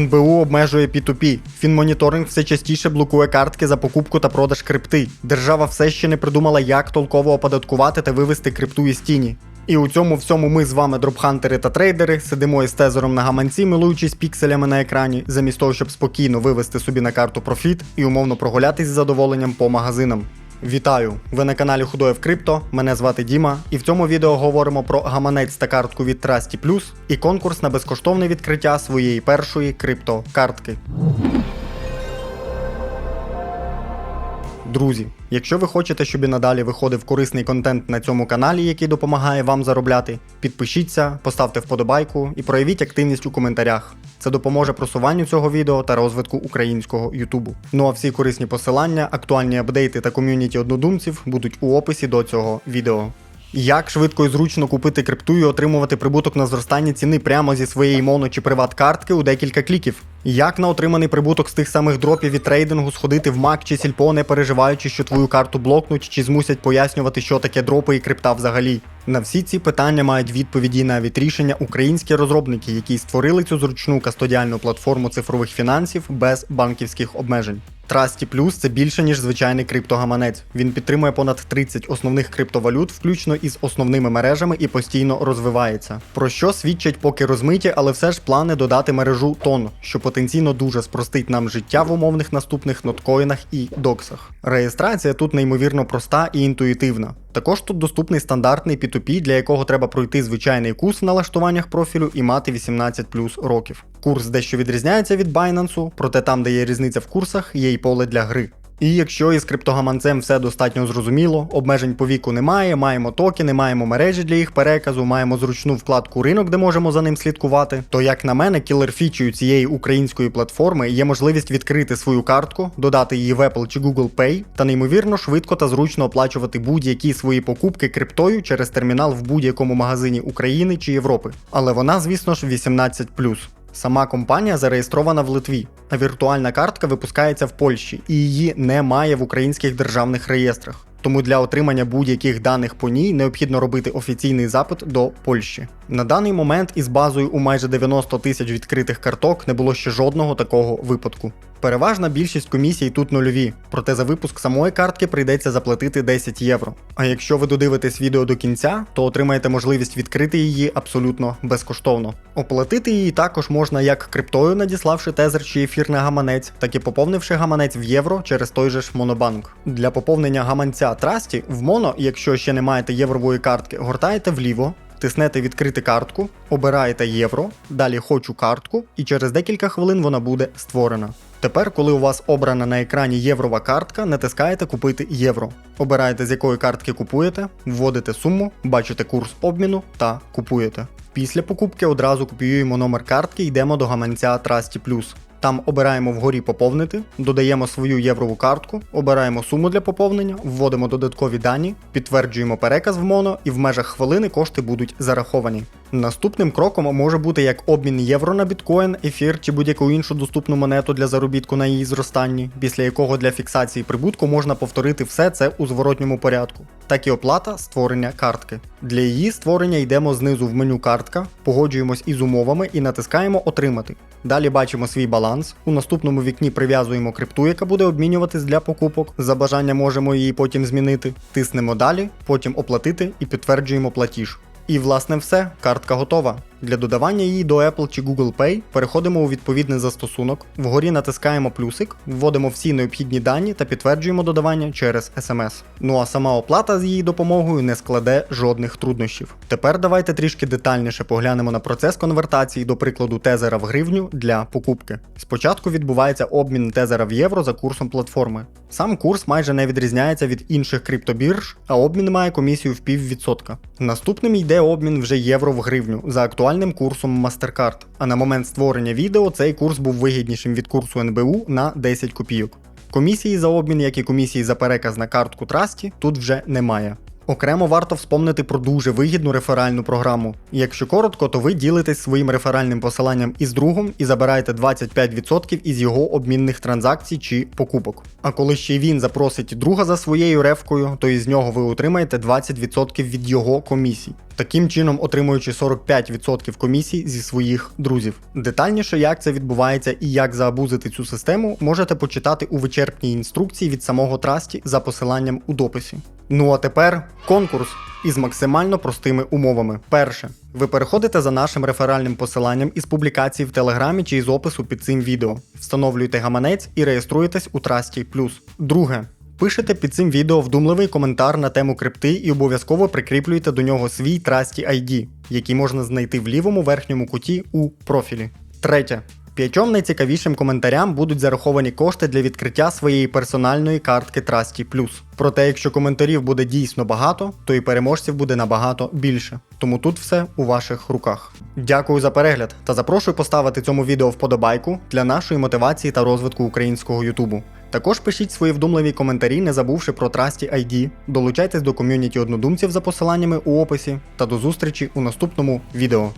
НБУ обмежує P2P. Фінмоніторинг все частіше блокує картки за покупку та продаж крипти. Держава все ще не придумала, як толково оподаткувати та вивести крипту із тіні. І у цьому всьому ми з вами, дропхантери та трейдери, сидимо із тезером на гаманці, милуючись пікселями на екрані, замість того, щоб спокійно вивести собі на карту профіт і умовно прогулятись з задоволенням по магазинам. Вітаю! Ви на каналі Худоє Крипто. Мене звати Діма, і в цьому відео говоримо про гаманець та картку від Trusty Plus і конкурс на безкоштовне відкриття своєї першої криптокартки. Друзі, якщо ви хочете, щоб і надалі виходив корисний контент на цьому каналі, який допомагає вам заробляти, підпишіться, поставте вподобайку і проявіть активність у коментарях. Це допоможе просуванню цього відео та розвитку українського Ютубу. Ну а всі корисні посилання, актуальні апдейти та ком'юніті однодумців будуть у описі до цього відео. Як швидко і зручно купити крипту і отримувати прибуток на зростання ціни прямо зі своєї моно чи приват-картки у декілька кліків? Як на отриманий прибуток з тих самих дропів від трейдингу сходити в МАК чи сільпо, не переживаючи, що твою карту блокнуть чи змусять пояснювати, що таке дропи і крипта взагалі? На всі ці питання мають відповіді і навіть рішення українські розробники, які створили цю зручну кастодіальну платформу цифрових фінансів без банківських обмежень. Trusty Plus – це більше ніж звичайний криптогаманець. Він підтримує понад 30 основних криптовалют, включно із основними мережами, і постійно розвивається. Про що свідчать поки розмиті, але все ж плани додати мережу тон, що потенційно дуже спростить нам життя в умовних наступних ноткоїнах і доксах. Реєстрація тут неймовірно проста і інтуїтивна. Також тут доступний стандартний P2P, для якого треба пройти звичайний курс в налаштуваннях профілю і мати 18 плюс років. Курс дещо відрізняється від Binance, проте там, де є різниця в курсах, є й поле для гри. І якщо із криптогаманцем все достатньо зрозуміло, обмежень по віку немає, маємо токени, маємо мережі для їх переказу, маємо зручну вкладку ринок, де можемо за ним слідкувати, то як на мене, кілер фічею цієї української платформи є можливість відкрити свою картку, додати її в Apple чи Google Pay та неймовірно швидко та зручно оплачувати будь-які свої покупки криптою через термінал в будь-якому магазині України чи Європи. Але вона, звісно ж, 18 Сама компанія зареєстрована в Литві, а віртуальна картка випускається в Польщі і її немає в українських державних реєстрах. Тому для отримання будь-яких даних по ній необхідно робити офіційний запит до Польщі. На даний момент із базою у майже 90 тисяч відкритих карток не було ще жодного такого випадку. Переважна більшість комісій тут нульові, проте за випуск самої картки прийдеться заплатити 10 євро. А якщо ви додивитесь відео до кінця, то отримаєте можливість відкрити її абсолютно безкоштовно. Оплатити її також можна як криптою, надіславши тезер чи ефір на гаманець, так і поповнивши гаманець в євро через той же ж монобанк. Для поповнення гаманця Трасті в моно, якщо ще не маєте єврової картки, гортаєте вліво. Тиснете відкрити картку, обираєте євро, далі хочу картку, і через декілька хвилин вона буде створена. Тепер, коли у вас обрана на екрані єврова картка, натискаєте Купити євро. Обираєте, з якої картки купуєте, вводите суму, бачите курс обміну та купуєте. Після покупки одразу копіюємо номер картки йдемо до гаманця Trusty там обираємо вгорі поповнити, додаємо свою єврову картку, обираємо суму для поповнення, вводимо додаткові дані, підтверджуємо переказ в моно і в межах хвилини кошти будуть зараховані. Наступним кроком може бути як обмін євро на біткоін, ефір чи будь-яку іншу доступну монету для заробітку на її зростанні, після якого для фіксації прибутку можна повторити все це у зворотньому порядку, так і оплата створення картки. Для її створення йдемо знизу в меню картка, погоджуємось із умовами і натискаємо Отримати. Далі бачимо свій баланс. У наступному вікні прив'язуємо крипту, яка буде обмінюватись для покупок. За бажання можемо її потім змінити. Тиснемо далі, потім оплатити і підтверджуємо платіж. І власне все, картка готова. Для додавання її до Apple чи Google Pay переходимо у відповідний застосунок, вгорі натискаємо плюсик, вводимо всі необхідні дані та підтверджуємо додавання через SMS. Ну а сама оплата з її допомогою не складе жодних труднощів. Тепер давайте трішки детальніше поглянемо на процес конвертації, до прикладу, тезера в гривню для покупки. Спочатку відбувається обмін тезера в євро за курсом платформи. Сам курс майже не відрізняється від інших криптобірж, а обмін має комісію в піввідсотка. Наступним йде обмін вже євро в гривню за актуальним курсом MasterCard. А на момент створення відео цей курс був вигіднішим від курсу НБУ на 10 копійок. Комісії за обмін, як і комісії за переказ на картку Трасті, тут вже немає. Окремо варто вспомнити про дуже вигідну реферальну програму. Якщо коротко, то ви ділитесь своїм реферальним посиланням із другом і забираєте 25% із його обмінних транзакцій чи покупок. А коли ще й він запросить друга за своєю рефкою, то із нього ви отримаєте 20% від його комісій. таким чином отримуючи 45% комісій зі своїх друзів. Детальніше, як це відбувається і як заабузити цю систему, можете почитати у вичерпній інструкції від самого Трасті за посиланням у дописі. Ну а тепер конкурс із максимально простими умовами. Перше, ви переходите за нашим реферальним посиланням із публікації в Телеграмі чи із опису під цим відео, встановлюєте гаманець і реєструєтесь у Трасті Плюс. Друге. Пишете під цим відео вдумливий коментар на тему крипти і обов'язково прикріплюєте до нього свій Трасті ID, який можна знайти в лівому верхньому куті у профілі. Третє. П'ятьом найцікавішим коментарям будуть зараховані кошти для відкриття своєї персональної картки Trusty. Проте, якщо коментарів буде дійсно багато, то і переможців буде набагато більше. Тому тут все у ваших руках. Дякую за перегляд та запрошую поставити цьому відео вподобайку для нашої мотивації та розвитку українського Ютубу. Також пишіть свої вдумливі коментарі, не забувши про Trusty ID, долучайтесь до ком'юніті однодумців за посиланнями у описі та до зустрічі у наступному відео.